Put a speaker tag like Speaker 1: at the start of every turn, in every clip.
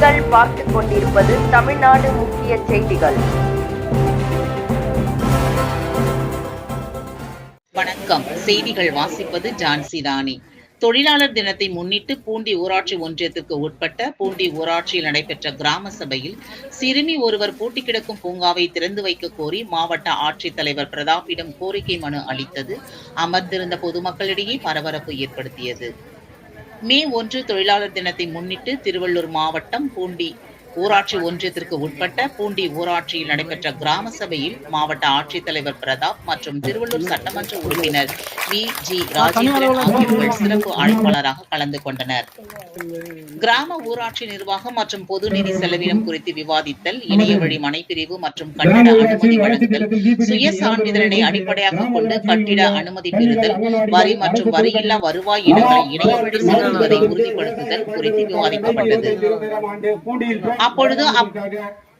Speaker 1: நீங்கள் பார்த்துக் கொண்டிருப்பது தமிழ்நாடு முக்கிய செய்திகள்.
Speaker 2: வணக்கம். செய்திகள் வாசிப்பது ஜான்சி ராணி. தொழிலாளர் தினத்தை முன்னிட்டு பூண்டி ஊராட்சி ஒன்றியத்திற்கு உட்பட்ட பூண்டி ஊராட்சியில் நடைபெற்ற கிராம சபையில் சிறுமி ஒருவர் பூட்டி கிடக்கும் பூங்காவை திறந்து வைக்க கோரி மாவட்ட ஆட்சித்தலைவர் பிரதாப்பிடம் கோரிக்கை மனு அளித்தது. அமர்ந்திருந்த பொதுமக்களிடையே பரபரப்பு ஏற்படுத்தியது. மே ஒன்று தொழிலாளர் தினத்தை முன்னிட்டு திருவள்ளூர் மாவட்டம் பூண்டி ஊராட்சி ஒன்றியத்திற்கு உட்பட்ட பூண்டி ஊராட்சியில் நடைபெற்ற கிராம சபையில் மாவட்ட ஆட்சித்தலைவர் பிரதாப் மற்றும் திருவள்ளூர் சட்டமன்ற உறுப்பினர் வி ஜி ராஜேந்திரன் ஆகியோர்கள் சிறப்பு அழைப்பாளராக கலந்து கொண்டனர் கிராம ஊராட்சி நிர்வாகம் மற்றும் பொது நிதி செலவினம் குறித்து விவாதித்தல் இணைய வழி மனைப்பிரிவு மற்றும் கட்டிட அனுமதி வழங்குதல் சுய சான்றிதழை அடிப்படையாக கொண்டு கட்டிட அனுமதி பெறுதல் வரி மற்றும் வரியில்லா வருவாய் இடங்களை இணைய வழி செலுத்துவதை உறுதிப்படுத்துதல் குறித்து விவாதிக்கப்பட்டது அப்பொழுது அப்-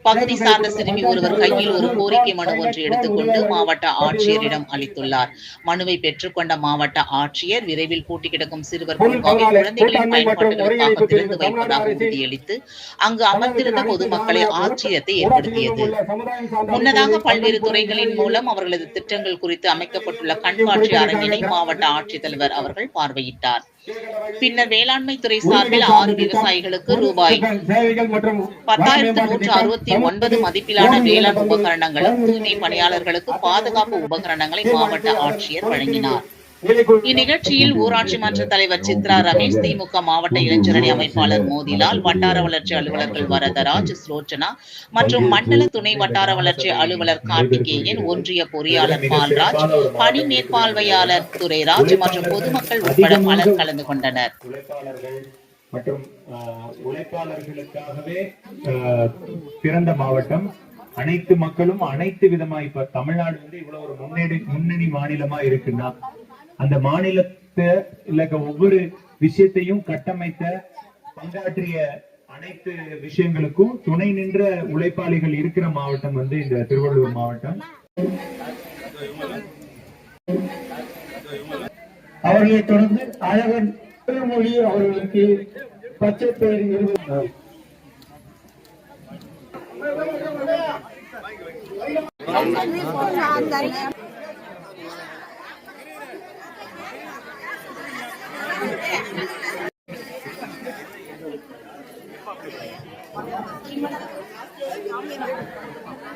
Speaker 2: பகுதி சார்ந்த சிறுமி ஒருவர் கையில் ஒரு கோரிக்கை மனு ஒன்று எடுத்துக்கொண்டு மாவட்ட ஆட்சியரிடம் அளித்துள்ளார். மனுவை பெற்றுக்கொண்ட மாவட்ட ஆட்சியர் விரைவில் பூட்டி கிடக்கும் சிறுவர் பூங்காவை குழந்தைகளின் பயன்பாட்டுகளுக்காக திறந்து வைப்பதாக உறுதியளித்து அங்கு அமர்ந்திருந்த பொதுமக்களை ஆச்சரியத்தை ஏற்படுத்தியது. முன்னதாக பல்வேறு துறைகளின் மூலம் அவர்களது திட்டங்கள் குறித்து அமைக்கப்பட்டுள்ள கண்காட்சி அரங்கினை மாவட்ட ஆட்சித்தலைவர் அவர்கள் பார்வையிட்டார். பின்னர் வேளாண்மை துறை சார்பில் ஆறு விவசாயிகளுக்கு ரூபாய் பத்தாயிரத்து நூற்று அறுபத்தி ஒன்பது மதிப்பிலான வேளாண் உபகரணங்களும் தூய்மை பணியாளர்களுக்கு பாதுகாப்பு உபகரணங்களை மாவட்ட ஆட்சியர் வழங்கினார். இந்நிகழ்ச்சியில் ஊராட்சி மன்ற தலைவர் சித்ரா ரமேஷ் திமுக மாவட்ட இளைஞரணி அமைப்பாளர் மோதிலால் வட்டார வளர்ச்சி அலுவலர்கள் வரதராஜ் ஸ்லோச்சனா மற்றும் மண்டல துணை வட்டார வளர்ச்சி அலுவலர் கார்த்திகேயன் ஒன்றிய பொறியாளர் பால்ராஜ் பணி மேற்பார்வையாளர் துரைராஜ் மற்றும் பொதுமக்கள் உட்பட பலர் கலந்து கொண்டனர்.
Speaker 3: மற்றும் உழைப்பாளர்களுக்காகவே பிறந்த மாவட்டம். அனைத்து மக்களும் அனைத்து விதமா இப்ப தமிழ்நாடு வந்து இவ்வளவு ஒரு முன்னேறி முன்னணி மாநிலமா இருக்குன்னா அந்த மாநிலத்தை இல்ல ஒவ்வொரு விஷயத்தையும் கட்டமைத்த பங்காற்றிய அனைத்து விஷயங்களுக்கும் துணை நின்ற உழைப்பாளிகள் இருக்கிற மாவட்டம் வந்து இந்த திருவள்ளூர் மாவட்டம்.
Speaker 4: அவர்களை தொடர்ந்து அழகன் திருமொழி அவர்களுக்கு பச்சை பெயர் நிறுவனம்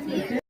Speaker 4: 嗯。